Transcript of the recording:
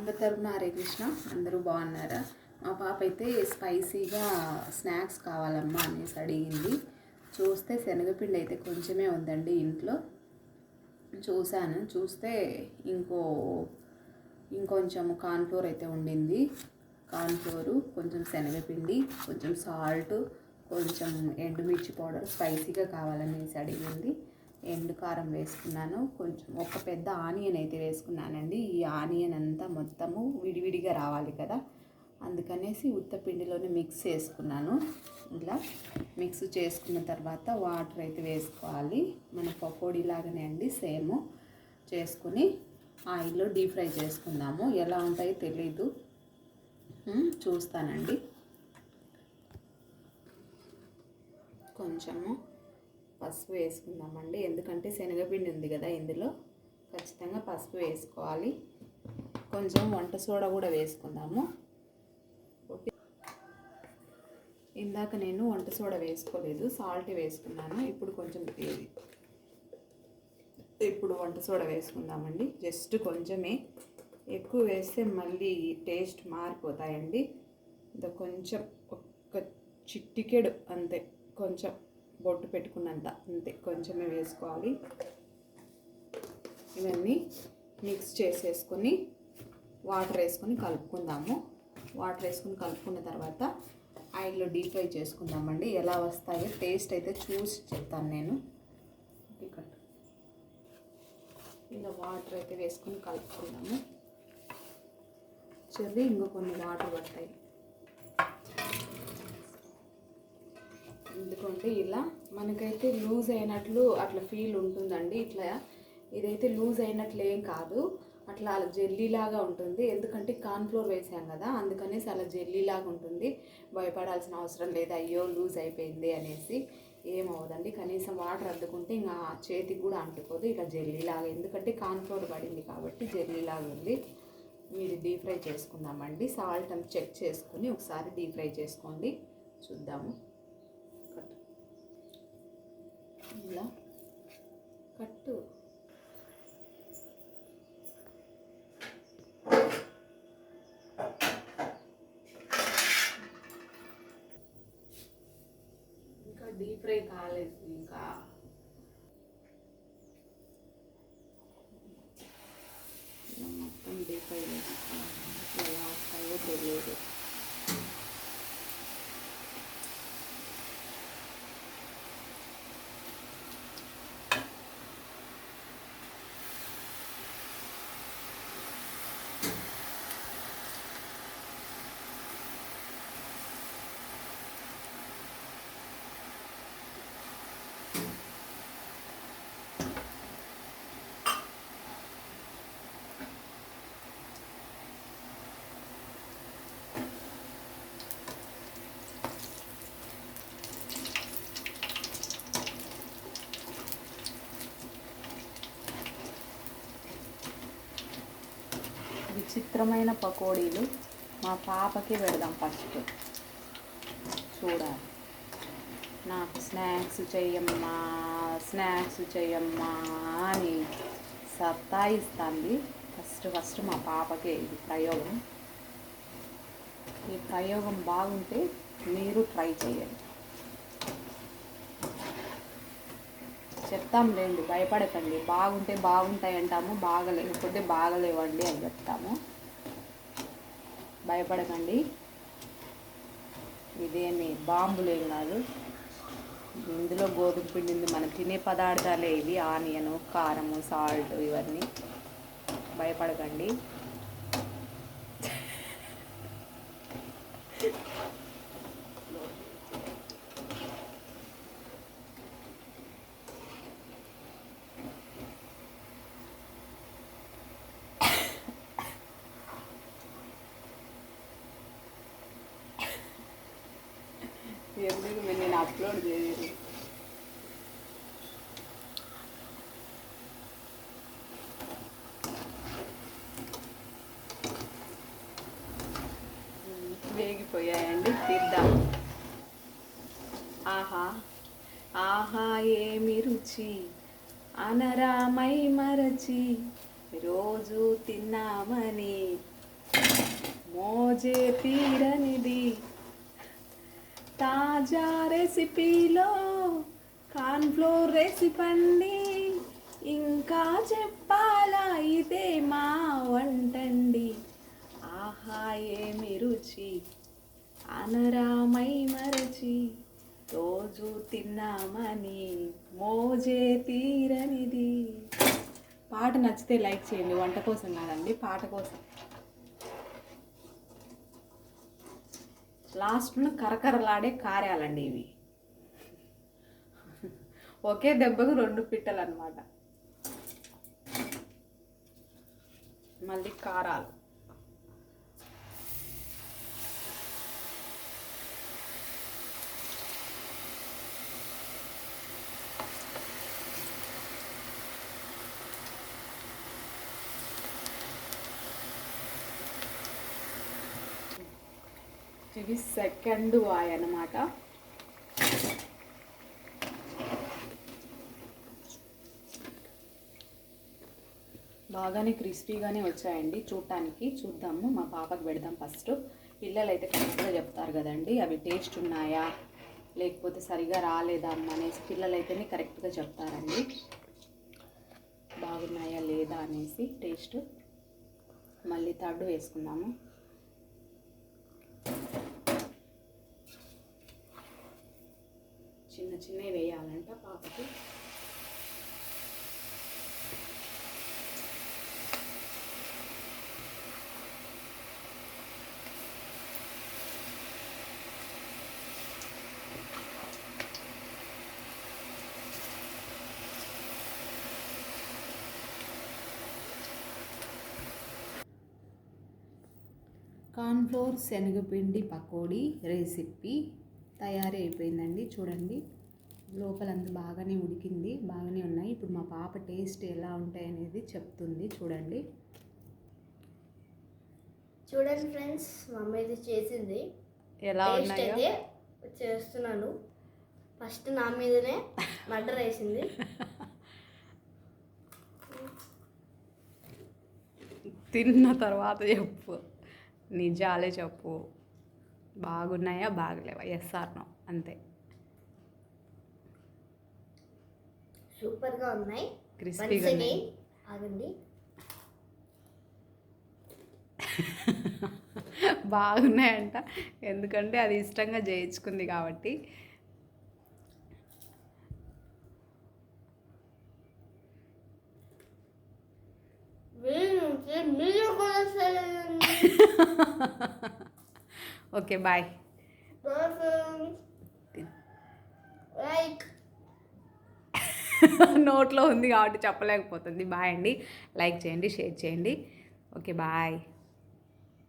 అందరి తరపున హరే కృష్ణ. అందరూ బాగున్నారా? మా పాప అయితే స్పైసీగా స్నాక్స్ కావాలమ్మా అనేసి అడిగింది. చూస్తే శనగపిండి అయితే కొంచెమే ఉందండి ఇంట్లో. చూశాను. చూస్తే ఇంకో ఇంకొంచెం కార్న్ఫ్లోర్ అయితే ఉండింది. కార్న్ఫ్లోరు కొంచెం శనగపిండి కొంచెం సాల్ట్ కొంచెం ఎండుమిర్చి పౌడర్ స్పైసీగా కావాలనేసి అడిగింది. ఎండు కారం వేసుకున్నాను. కొంచెం ఒక పెద్ద ఆనియన్ అయితే వేసుకున్నానండి. ఈ ఆనియన్ అంతా మొత్తము విడివిడిగా రావాలి కదా. అందుకనేసి ఉత్తపిండిలోనే మిక్స్ చేసుకున్నాను. ఇలా మిక్స్ చేసుకున్న తర్వాత వాటర్ అయితే వేసుకోవాలి. మన పకోడీ లాగానే అండి సేమ్ చేసుకుని ఆయిల్లో డీప్ ఫ్రై చేసుకుందాము. ఎలా ఉంటాయో తెలీదు. చూస్తానండి. కొంచెము పసుపు వేసుకుందామండి. ఎందుకంటే శనగపిండి ఉంది కదా ఇందులో. ఖచ్చితంగా పసుపు వేసుకోవాలి. కొంచెం వంట సోడా కూడా వేసుకుందాము. ఇందాక నేను వంట సోడా వేసుకోలేదు. సాల్ట్ వేసుకున్నాను. ఇప్పుడు కొంచెం ఇప్పుడు వంట సోడా వేసుకుందామండి. జస్ట్ కొంచెమే. ఎక్కువ వేస్తే మళ్ళీ టేస్ట్ మారిపోతాయండి. ఇంత కొంచెం ఒక్క చిట్టికెడు అంతే. కొంచెం బొట్టు పెట్టుకున్నంత అంతే కొంచెమే వేసుకోవాలి. ఇవన్నీ మిక్స్ చేసేసుకొని వాటర్ వేసుకొని కలుపుకుందాము. వాటర్ వేసుకొని కలుపుకున్న తర్వాత ఆయిల్లో డీప్ ఫ్రై చేసుకుందామండి. ఎలా వస్తాయో టేస్ట్ అయితే చూసి చెప్తాను నేను. ఇక్కడ ఇలా వాటర్ అయితే వేసుకొని కలుపుకుందాము. చెర్రీ ఇంకో కొన్ని వాటర్ పడతాయి. ఎందుకంటే ఇలా మనకైతే లూజ్ అయినట్లు అట్లా ఫీల్ ఉంటుందండి. ఇట్లా ఇదైతే లూజ్ అయినట్లు ఏం కాదు. అట్లా అలా జెల్లీలాగా ఉంటుంది. ఎందుకంటే కార్న్ఫ్లోర్ వేసాం కదా అందుకనేసి అలా జెల్లీలాగా ఉంటుంది. భయపడాల్సిన అవసరం లేదు. అయ్యో లూజ్ అయిపోయింది అనేసి ఏమవుదండి కనీసం వాటర్ అద్దుకుంటే ఇంకా చేతికి కూడా అంటుకోదు. ఇలా జెల్లీలాగా ఎందుకంటే కార్న్ఫ్లోర్ పడింది కాబట్టి జెల్లీలాగా ఉంది. మీరు డీప్ ఫ్రై చేసుకుందామండి. సాల్ట్ అంత చెక్ చేసుకుని ఒకసారి డీప్ ఫ్రై చేసుకోండి. చూద్దాము. ఇలా కట్టు. ఇంకా డీప్ ఫ్రై కాలేదు ఇంకా. మొత్తం డీప్ ఫ్రై ఎలా వస్తాయో తెలియదు. విచిత్రమైన పకోడీలు మా పాపకి పెడదాం ఫస్ట్. చూడాలి. నాకు స్నాక్స్ చెయ్యమ్మా స్నాక్స్ చెయ్యమ్మా అని సత్తాయిస్తుంది. ఫస్ట్ ఫస్ట్ మా పాపకే ఇది ప్రయోగం. ఈ ప్రయోగం బాగుంటే మీరు ట్రై చేయండి. చెప్తాం లేండి భయపడకండి. బాగుంటే బాగుంటాయి అంటాము బాగలేకపోతే బాగలేవండి అని చెప్తాము. భయపడకండి. ఇదేమి బాంబులేం కాదు ఇందులో గోధుమ పిండింది మనం తినే పదార్థాలే ఇవి. ఆనియను కారము సాల్ట్ ఇవన్నీ. భయపడకండి. ఎందుకు మీరు నేను అప్లోడ్ చేయలేదు. వేగిపోయాయండి తీద్దాం. ఆహా ఆహా ఏమి రుచి? అనరామై మరచి రోజు తిన్నామని మోజే తీరనిది. తాజా రెసిపీలో కార్న్ఫ్లోర్ రెసిపండి. ఇంకా చెప్పాలా ఇదే మా వంటండి. ఆహా ఏమి రుచి? అనరామై మరచి. రోజు తిన్నామని మోజే తీరనిది. పాట నచ్చితే లైక్ చేయండి వంట కోసం కాదండి పాట కోసం. లాస్ట్ను కరకరలాడే కార్యాలండి ఇవి. ఒకే దెబ్బకు రెండు పిట్టలు అనమాట మళ్ళీ కారాలు. ఇది సెకండ్ వాయ్ అన్నమాట. బాగానే క్రిస్పీగానే వచ్చాయండి చూడటానికి చూద్దాము మా పాపకు పెడదాం ఫస్ట్. పిల్లలు అయితే కరెక్ట్గా చెప్తారు కదండి అవి టేస్ట్ ఉన్నాయా లేకపోతే సరిగా రాలేదా అమ్మ అనేసి పిల్లలు అయితేనే కరెక్ట్గా చెప్తారండి. బాగున్నాయా లేదా అనేసి టేస్ట్. మళ్ళీ థర్డ్ వేసుకుందాము. చిన్నవి వేయాలంట పాపకి. కార్న్ఫ్లోర్ శనగపిండి పకోడీ రెసిపీ తయారీ అయిపోయిందండి చూడండి. లోపలంతా బాగానే ఉడికింది బాగానే ఉన్నాయి. ఇప్పుడు మా పాప టేస్ట్ ఎలా ఉంటాయి అనేది చెప్తుంది. చూడండి. చూడండి ఫ్రెండ్స్ మా అమ్మ ఇది చేసింది. ఎలా టేస్ట్ ఉన్నాయో? అయితే చేస్తున్నాను. ఫస్ట్ నా మీదనే మటర్ వేసింది. తిన్న తర్వాత చెప్పు. నిజాలే చెప్పు. బాగున్నాయా? బాగలేవా? ఎస్ ఆర్ నో అంతే. ఉన్నాయి క్రిస్పీగా Once ఉన్నాయి again, ఆగండి బాగున్నాయంట ఎందుకంటే అది ఇష్టంగా చేయించుకుంది కాబట్టి. Okay bye. Like. నోట్లో ఉంది కాబట్టి చెప్పలేకపోతుంది. బాయ్ అండి. లైక్ చేయండి షేర్ చేయండి. Okay bye.